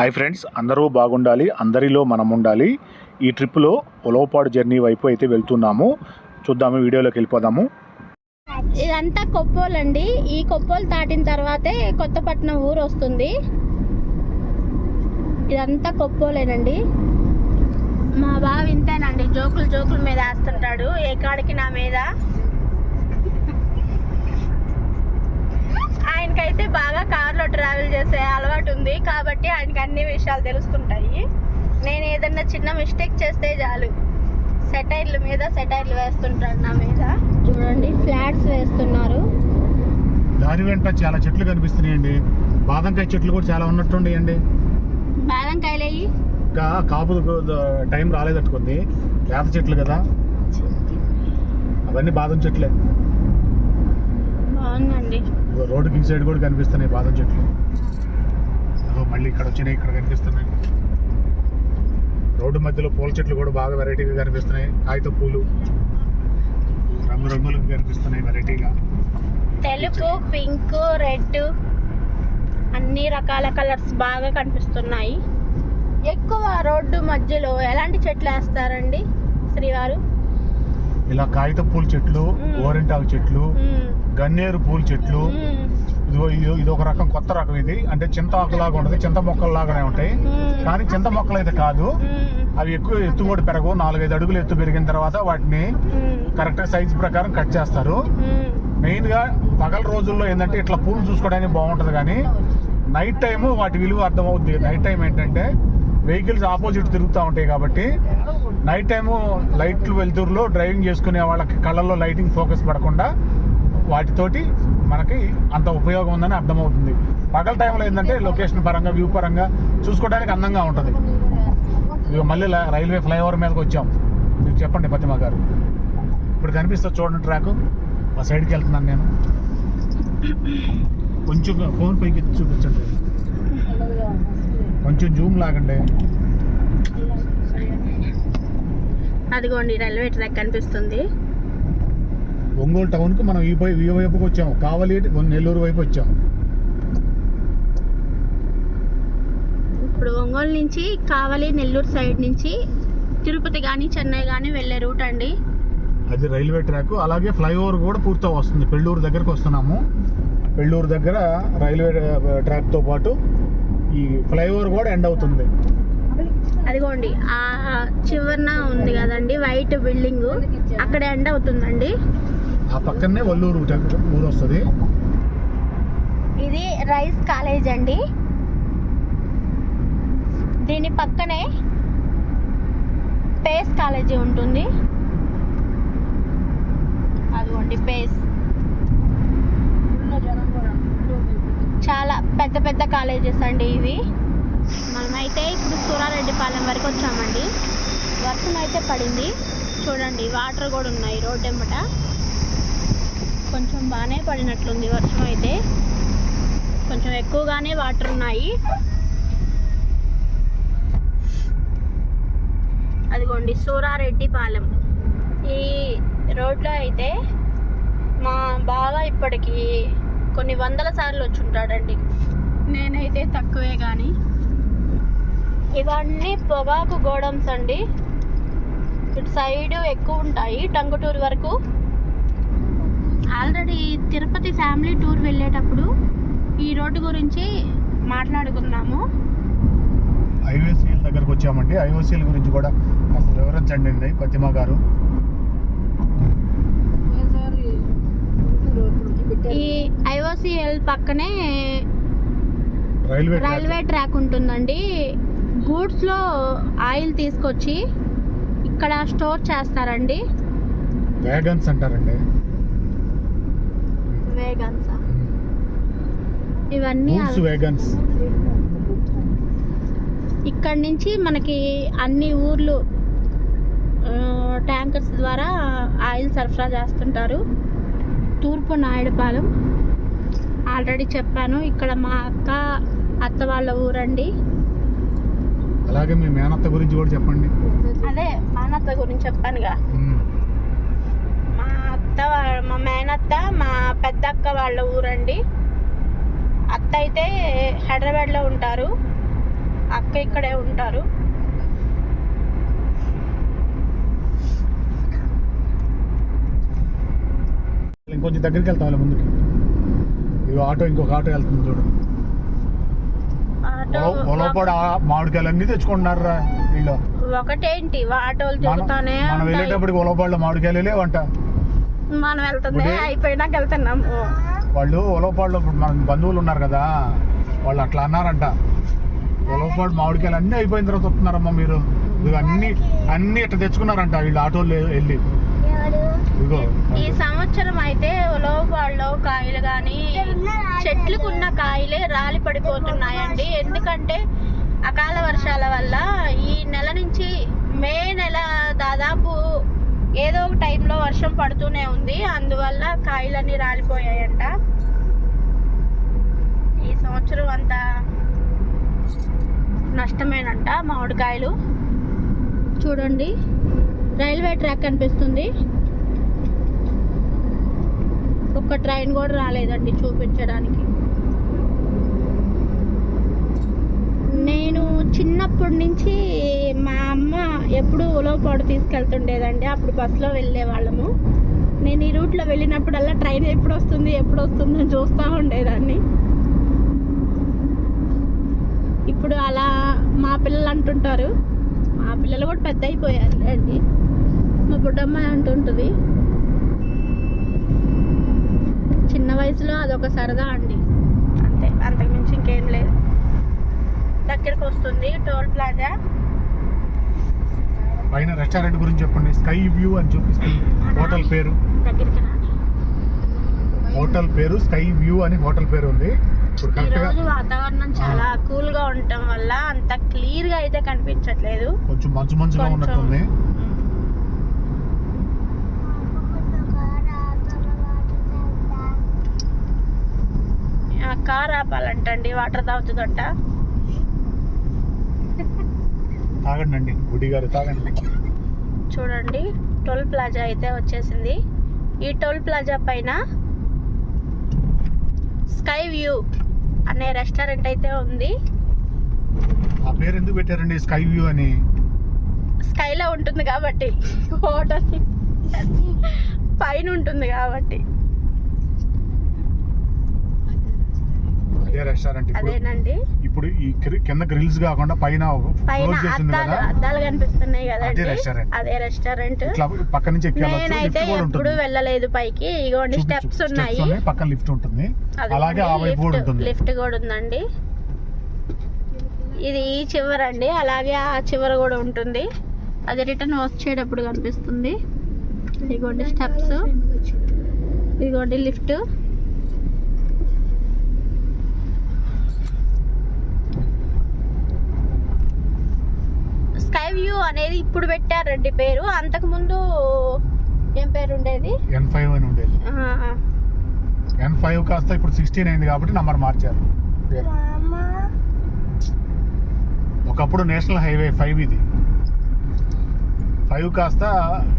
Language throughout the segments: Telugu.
హాయ్ ఫ్రెండ్స్ అందరూ బాగుండాలి అందరిలో మనం ఉండాలి ఈ ట్రిప్లో ఉలవపాడు జర్నీ వైపు అయితే వెళ్తున్నాము. చూద్దాము వీడియోలోకి వెళ్ళిపోదాము. ఇదంతా కొప్పోలండి ఈ కొప్పోలు దాటిన తర్వాతే కొత్తపట్నం ఊరు వస్తుంది. ఇదంతా కొప్పోలేనండి. మా బావ ఇంతేనండి జోకులు జోకుల మీద వేస్తుంటాడు. ఏ కాడికి నా మీద. ఆయనకైతే బాగా కార్లో ట్రావెల్ చేసే అలవాటు ఉంది. కాబట్టి ఆయనకి అన్ని విషయాలు తెలుస్తుంటాయి. నేను ఏదన్నా చిన్న మిస్టేక్ చేస్తే చాలు. సెటైర్ల మీద సెటైర్లు వేస్తుంటాడు నా మీద. చూడండి ఫ్లాట్స్ వేస్తున్నారు. దాని వెంట చాలా చెట్లు కనిపిస్తున్నాయండి. బాదంకాయ చెట్లు కూడా చాలా ఉన్నట్టుండేయండి కాయలయ్యి ఇంకా కాపు టైం రాలేదట్టుకుంది వేప చెట్లు కదా. అవన్నీ బాదం చెట్లే. బాగుందండి. రోడ్డుకి ఈ సైడ్ కూడా కనిపిస్తున్నాయి బాదం చెట్లు. మళ్ళీ ఇక్కడ వచ్చినాయి ఇక్కడ కనిపిస్తున్నాయి. రోడ్డు మధ్యలో పూల చెట్లు కూడా బాగా వెరైటీగా కనిపిస్తున్నాయి. కాగిత పూలు రంగురంగులు కనిపిస్తున్నాయి వెరైటీగా తెలుపు పింక్ రెడ్ అన్ని రకాల కలర్స్ బాగా కనిపిస్తున్నాయి. ఎక్కువ రోడ్డు మధ్యలో ఎలాంటి చెట్లు వేస్తారండి శ్రీవారు? ఇలా కాగిత పూల చెట్లు మ్మ్. గోరింటాకు చెట్లు. గన్నేరు పూల చెట్లు. ఇదిగో ఇది ఇది ఒక రకం కొత్త రకం ఇది అంటే చింత ఆకులాగా ఉంటుంది చింత మొక్కలు లాగానే ఉంటాయి. కానీ చింత మొక్కలు అయితే కాదు. అవి ఎక్కువ ఎత్తు కూడా పెరగవు నాలుగైదు అడుగులు ఎత్తు పెరిగిన తర్వాత వాటిని. కరెక్ట్ సైజ్ ప్రకారం కట్ చేస్తారు మ్మ్. మెయిన్గా పగల రోజుల్లో ఏంటంటే ఇట్లా పూలు చూసుకోవడానికి బాగుంటది కానీ నైట్ టైం వాటి విలువ అర్థమవుద్ది నైట్ టైం ఏంటంటే వెహికల్స్ ఆపోజిట్ తిరుగుతూ ఉంటాయి కాబట్టి నైట్ టైము లైట్లు వెలుతురులో డ్రైవింగ్ చేసుకునే వాళ్ళకి కళ్ళల్లో లైటింగ్ ఫోకస్ పడకుండా వాటితోటి మనకి అంత ఉపయోగం ఉందని అర్థమవుతుంది. పగల టైంలో ఏంటంటే లొకేషన్ పరంగా వ్యూ పరంగా చూసుకోవడానికి అందంగా ఉంటుంది. ఇక మళ్ళీ రైల్వే ఫ్లైఓవర్ మీదకి వచ్చాం. మీరు చెప్పండి పతిమ గారు. ఇప్పుడు కనిపిస్తుంది చూడండి ట్రాక్. ఆ సైడ్కి వెళ్తున్నాను నేను. కొంచెం ఫోన్ పైకి చూపించండి. కొంచెం జూమ్ లాగండి. అదిగోండి రైల్వే ట్రాక్ కనిపిస్తుంది. ఒంగోలు టౌన్కి మనం ఈ ఈ వైపుకి వచ్చాము. కావలి నెల్లూరు వైపు వచ్చాము. ఇప్పుడు ఒంగోలు నుంచి కావలి నెల్లూరు సైడ్ నుంచి తిరుపతి కానీ చెన్నై కానీ వెళ్ళే రూట్ అండి. అది రైల్వే ట్రాక్. అలాగే ఫ్లైఓవర్ కూడా పూర్తి వస్తుంది. పెళ్ళూరు దగ్గరకు వస్తున్నాము. పెళ్ళూరు దగ్గర రైల్వే ట్రాక్తో పాటు ఈ ఫ్లైఓవర్ కూడా ఎండ్ అవుతుంది. అదిగోండి ఆ చివరన ఉంది కదండి వైట్ బిల్డింగ్. అక్కడ ఎండ్ అవుతుందండి. ఆ పక్కనే వల్లూరు ఊరు వస్తుంది. ఇది రైస్ కాలేజ్ అండి. దీని పక్కనే పేస్ కాలేజీ ఉంటుంది. అదిగోండి పేస్. చాలా పెద్ద పెద్ద కాలేజెస్ అండి ఇవి. మనమైతే ఇప్పుడు సూరారెడ్డిపాలెం వరకు వచ్చామండి. వర్షం అయితే పడింది. చూడండి వాటర్ కూడా ఉన్నాయి రోడ్డు ఎమ్మట కొంచెం బాగానే పడినట్లుంది వర్షం అయితే కొంచెం ఎక్కువగానే వాటర్ ఉన్నాయి అదిగోండి సూరారెడ్డిపాలెం. ఈ రోడ్లో అయితే మా బావ ఇప్పటికి కొన్ని వందల సార్లు వచ్చి ఉంటాడండి నేనైతే తక్కువే కానీ ఇవన్నీ పొగాకు గోడమ్స్ అండి. ఇటు సైడ్ ఎక్కువ ఉంటాయి టంగుటూరు వరకు. ఆల్రెడీ తిరుపతి ఫ్యామిలీ టూర్ వెళ్ళేటప్పుడు ఈ రోడ్డు గురించి మాట్లాడుకున్నాము. ఐఓసీఎల్ దగ్గరకు వచ్చామండి. ఐఓసీఎల్ గురించి కూడా అసలు వివరించండి పతిమ గారు. ఈ ఐఓసిఎల్ పక్కనే. రైల్వే ట్రాక్ ఉంటుందండి. గూడ్స్లో ఆయిల్ తీసుకొచ్చి ఇక్కడ స్టోర్ చేస్తారండి. వ్యాగన్స్ అంటారండి. వేగన్స్ ఇవన్నీ వ్యాగన్స్ ఇక్కడ నుంచి మనకి అన్ని ఊర్లు ట్యాంకర్స్ ద్వారా ఆయిల్ సరఫరా చేస్తుంటారు. తూర్పు నాయుడుపాలెం. ఆల్రెడీ చెప్పాను ఇక్కడ మా అక్క అత్త వాళ్ళ ఊరండి. అలాగే మీ మేనత్త గురించి కూడా చెప్పండి. అదే మా అత్త గురించి చెప్పానుగా. మా అత్త మా మేనత్త మా పెద్దక్క వాళ్ళ ఊరండి. అత్త అయితే హైదరాబాద్లో ఉంటారు. అక్క ఇక్కడే ఉంటారు. ఇంకొంచెం దగ్గరికి వెళ్తాం ముందుకి. ఇగో ఆటో ఇంకొక ఆటో వెళ్తుంది చూడు. ఆటో పొలపడ మామిడికాయలు అన్ని తెచ్చుకుంటున్నారా వీళ్ళు. ఒకటేంటి? ఆటోలు తిరుగుతానే మనం ఉంటాయి. వెళ్ళేటప్పటికి ఉలవపాడులో మామిడికాయలు లేవంట. మనం వెళ్తుంది అయిపోయినాక వెళ్తున్నాము. వాళ్ళు ఉలవపాడులో ఇప్పుడు మన బంధువులు ఉన్నారు కదా వాళ్ళు అట్లా అన్నారంట. ఉలవపాడు మామిడికాయలు అన్ని అయిపోయిన తర్వాత వస్తున్నారమ్మా మీరు. అన్ని అన్ని ఇట్లా తెచ్చుకున్నారంట వీళ్ళు ఆటోలు వెళ్ళి. ఈ సంవత్సరం అయితే ఉలవపాడులో కాయలు కానీ చెట్లకున్న కాయలే రాలి పడిపోతున్నాయండి. ఎందుకంటే అకాల వర్షాల వల్ల ఈ నెల నుంచి మే నెల దాదాపు ఏదో ఒక టైంలో వర్షం పడుతూనే ఉంది. అందువల్ల కాయలన్నీ రాలిపోయాయంట. ఈ సంవత్సరం అంతా నష్టమేనంట మామిడికాయలు. చూడండి. రైల్వే ట్రాక్ కనిపిస్తుంది. ఒక్క ట్రైన్ కూడా రాలేదండి చూపించడానికి. నేను చిన్నప్పటి నుంచి మా అమ్మ ఎప్పుడు ఉలవపాడు తీసుకెళ్తుండేదండి. అప్పుడు బస్సులో వెళ్ళే వాళ్ళము. నేను ఈ రూట్లో వెళ్ళినప్పుడల్లా ట్రైన్ ఎప్పుడు వస్తుంది ఎప్పుడు వస్తుందని చూస్తూ ఉండేదాన్ని. ఇప్పుడు అలా మా పిల్లలు అంటుంటారు. మా పిల్లలు కూడా పెద్ద అయిపోయారు అండి మా బుడ్డమ్మ అంటుంటుంది. చిన్న వయసులో అదొక సరదా అండి. అంతే. అంతకుమించి ఇంకేం లేదు. దగ్గరికి వస్తుంది టోల్ ప్లాజా. పైన రెస్టారెంట్ గురించి చెప్పండి. స్కై వ్యూ అని చూపిస్తుంది. హోటల్ పేరు. దగ్గరికి హోటల్ పేరు స్కై వ్యూ అని హోటల్ పేరు ఉంది. ఇప్పుడు ఈ కరెక్ట్గా రోజు వాతావరణం చాలా కూల్గా ఉండటం వల్ల అంత క్లియర్గా అయితే కనిపించట్లేదు. కొంచెం మంచు మంచుగా. ఉన్నట్టుంది ఆ కార్ ఆపాలంటండి వాటర్ తాగుతుందంట. తాగండి గుడి గారు తాగండి. చూడండి టోల్ ప్లాజా అయితే వచ్చేసింది. ఈ టోల్ ప్లాజా పైన స్కై వ్యూ అనే రెస్టారెంట్ అయితే ఉంది. ఆ పేరు ఎందుకు పెట్టారండి స్కై వ్యూ అని? స్కైలో ఉంటుంది కాబట్టి హోటల్. పైన ఉంటుంది కాబట్టి. అదే రెస్టారెంట్ అదేనండి. ఇప్పుడు ఈ కింద గ్రిల్స్ కాకుండా పైన పైన అద్దాలు అద్దాలు కనిపిస్తున్నాయి కదండి. అదే రెస్టారెంట్ పక్క నుంచి నేనైతే ఎప్పుడు వెళ్ళలేదు పైకి. ఇగోండి. స్టెప్స్ ఉన్నాయి. పక్కన లిఫ్ట్ ఉంటుంది. అలాగే ఆ వైపు కూడా ఉంటుంది. లిఫ్ట్ కూడా ఉందండి. ఇది ఈ చివర అండి. అలాగే ఆ చివర కూడా ఉంటుంది. అది రిటర్న్ వచ్చేటప్పుడు కనిపిస్తుంది. ఇదిగోండి స్టెప్స్ ఇదిగోండి లిఫ్ట్ స్కై వ్యూ అనేది ఇప్పుడు పెట్టారండి పేరు. అంతకు ముందు ఏం పేరు ఉండేది? ఎన్ ఫైవ్ అని ఉండేది. ఆ, ఎన్ ఫైవ్ కాస్త ఇప్పుడు సిక్స్టీన్ అయింది కాబట్టి నంబర్ మార్చారు. ఒకప్పుడు నేషనల్ హైవే ఫైవ్ ఇది. ఫైవ్ కాస్త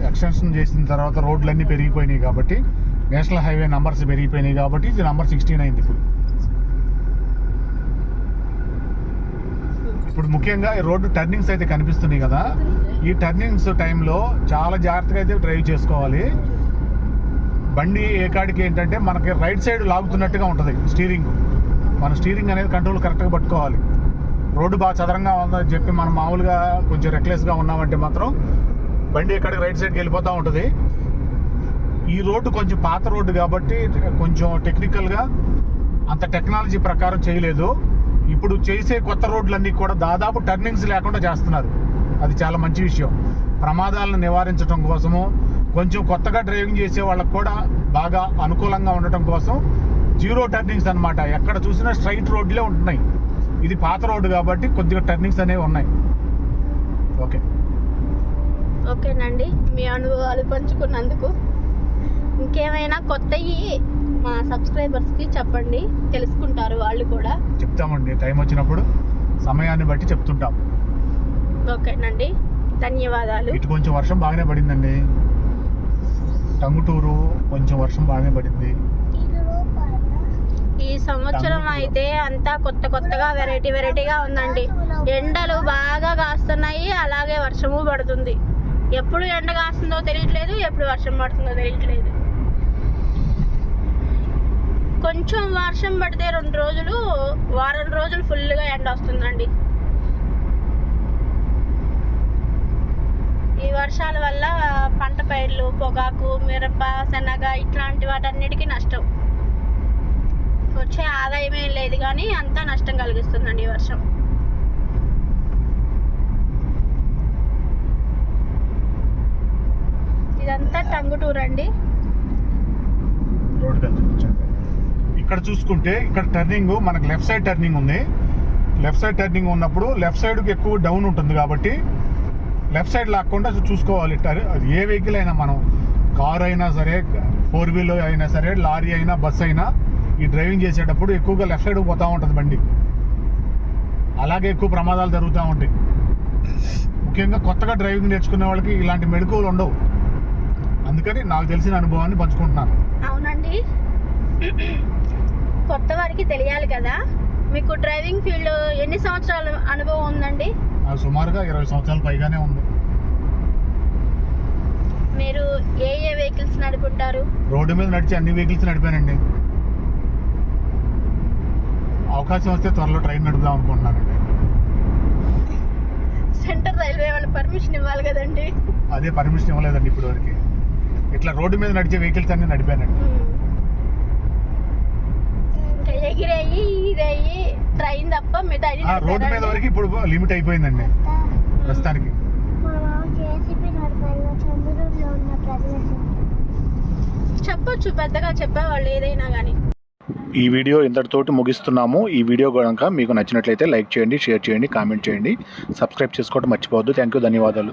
ఎక్స్టెన్షన్ చేసిన తర్వాత రోడ్లన్నీ పెరిగిపోయినాయి కాబట్టి నేషనల్ హైవే నంబర్స్ పెరిగిపోయినాయి కాబట్టి ఇది నంబర్ సిక్స్టీన్ అయింది ఇప్పుడు. ఇప్పుడు ముఖ్యంగా ఈ రోడ్డు టర్నింగ్స్ అయితే కనిపిస్తున్నాయి కదా. ఈ టర్నింగ్స్ టైంలో చాలా జాగ్రత్తగా అయితే డ్రైవ్ చేసుకోవాలి. బండి ఏ కాడికి ఏంటంటే మనకి రైట్ సైడ్ లాగుతున్నట్టుగా ఉంటుంది స్టీరింగ్. మన స్టీరింగ్ అనేది కంట్రోల్ కరెక్ట్గా పట్టుకోవాలి. రోడ్డు బాగా చదరంగా ఉందని చెప్పి మనం మామూలుగా కొంచెం రెక్లెస్గా ఉన్నామంటే మాత్రం బండి ఎక్కడికి రైట్ సైడ్కి వెళ్ళిపోతూ ఉంటుంది. ఈ రోడ్డు కొంచెం పాత రోడ్డు కాబట్టి కొంచెం టెక్నికల్గా అంత టెక్నాలజీ ప్రకారం చేయలేదు. ఇప్పుడు చేసే కొత్త రోడ్లన్నీ కూడా దాదాపు టర్నింగ్స్ లేకుండా చేస్తున్నారు. అది చాలా మంచి విషయం. ప్రమాదాలను నివారించడం కోసము కొంచెం కొత్తగా డ్రైవింగ్ చేసే వాళ్ళకు కూడా బాగా అనుకూలంగా ఉండటం కోసం జీరో టర్నింగ్స్ అనమాట ఎక్కడ చూసినా స్ట్రైట్ రోడ్లే ఉంటున్నాయి. ఇది పాత రోడ్డు కాబట్టి కొద్దిగా టర్నింగ్స్ అనేవి ఉన్నాయి. ఓకే. ఓకేనండి. మీ అనుభవాలు పంచుకున్నందుకు. ఇంకేమైనా కొత్తవి మా సబ్స్క్రైబర్స్కి చెప్పండి తెలుసుకుంటారు వాళ్ళు కూడా. చెప్తామండి టైం వచ్చినప్పుడు సమయాన్ని బట్టి చెప్తుంటాం. ఓకేనండి ధన్యవాదాలు. ఇటు కొంచెం వర్షం బాగానే పడిందండి. టంగుటూరు కొంచెం వర్షం బాగానే పడింది. ఈ సంవత్సరం అయితే అంతా కొత్త కొత్తగా వెరైటీ వెరైటీగా ఉందండి. ఎండలు బాగా కాస్తున్నాయి అలాగే వర్షము పడుతుంది. ఎప్పుడు ఎండ కాస్తుందో తెలియట్లేదు ఎప్పుడు వర్షం పడుతుందో తెలియట్లేదు. కొంచెం వర్షం పడితే రెండు రోజులు వారం రోజులు ఫుల్గా ఎండ వస్తుందండి. ఈ వర్షాల వల్ల పంట పైర్లు పొగాకు మిరప శనగ ఇట్లాంటి వాటన్నిటికీ నష్టం. వచ్చే ఆదాయం ఏం లేదు కానీ అంతా నష్టం కలిగిస్తుందండి ఈ వర్షం. ఇదంతా టంగుటూరు అండి రోడ్ ఇక్కడ చూసుకుంటే ఇక్కడ టర్నింగ్ మనకు లెఫ్ట్ సైడ్ టర్నింగ్ ఉంది. లెఫ్ట్ సైడ్ టర్నింగ్ ఉన్నప్పుడు లెఫ్ట్ సైడ్కి ఎక్కువ డౌన్ ఉంటుంది కాబట్టి లెఫ్ట్ సైడ్ లాక్కుండా చూసుకోవాలి. టర్- అది ఏ వెహికల్ అయినా మనం కార్ అయినా సరే ఫోర్ వీలర్ అయినా సరే లారీ అయినా బస్ అయినా ఈ డ్రైవింగ్ చేసేటప్పుడు ఎక్కువగా లెఫ్ట్ సైడ్ పోతూ ఉంటుంది బండి. అలాగే ఎక్కువ ప్రమాదాలు జరుగుతూ ఉంటాయి. ముఖ్యంగా కొత్తగా డ్రైవింగ్ నేర్చుకునే వాళ్ళకి ఇలాంటి మెడుకులు ఉండవు. అందుకని నాకు తెలిసిన అనుభవాన్ని పంచుకుంటున్నాను. అవునండి. కొత్త వారికి తెలియాలి కదా? మీకు డ్రైవింగ్ ఫీల్డ్ ఎన్ని సంవత్సరాల అనుభవం ఉందండి? సుమారుగా ఇరవై సంవత్సరాల పైగానే ఉంది. మీరు ఏ ఏ వెహికల్స్ నడుపుంటారు? రోడ్డు మీద నడిచి అన్ని వెహికల్స్ నడిపానండి. అవకాశం వస్తే త్వరలో ట్రైన్ నడుపుదాం అనుకుంటున్నానండి. సెంటర్ రైల్వే వాళ్ళు పర్మిషన్ ఇవ్వాలి కదండి? అదే పర్మిషన్ ఇవ్వలేదండి ఇప్పటి వరకు ఇట్లా రోడ్డు మీద నడిచే వెహికల్స్ అన్ని నడిపానండి. ఎగిరేయి ఇదయ్యి ట్రైన్ తప్ప మిగతా రోడ్డు మీద వరకు ఇప్పుడు లిమిట్ అయిపోయిందండి. ప్రస్తుతానికి. చెప్పొచ్చు పెద్దగా చెప్పేవాళ్ళు ఏదైనా కానీ ఈ వీడియో ఇంతటితోటి ముగిస్తున్నాము. ఈ వీడియో కనుక మీకు నచ్చినట్లయితే లైక్ చేయండి షేర్ చేయండి కామెంట్ చేయండి. సబ్స్క్రైబ్ చేసుకోవడం మర్చిపోవద్దు. థ్యాంక్ యూ ధన్యవాదాలు.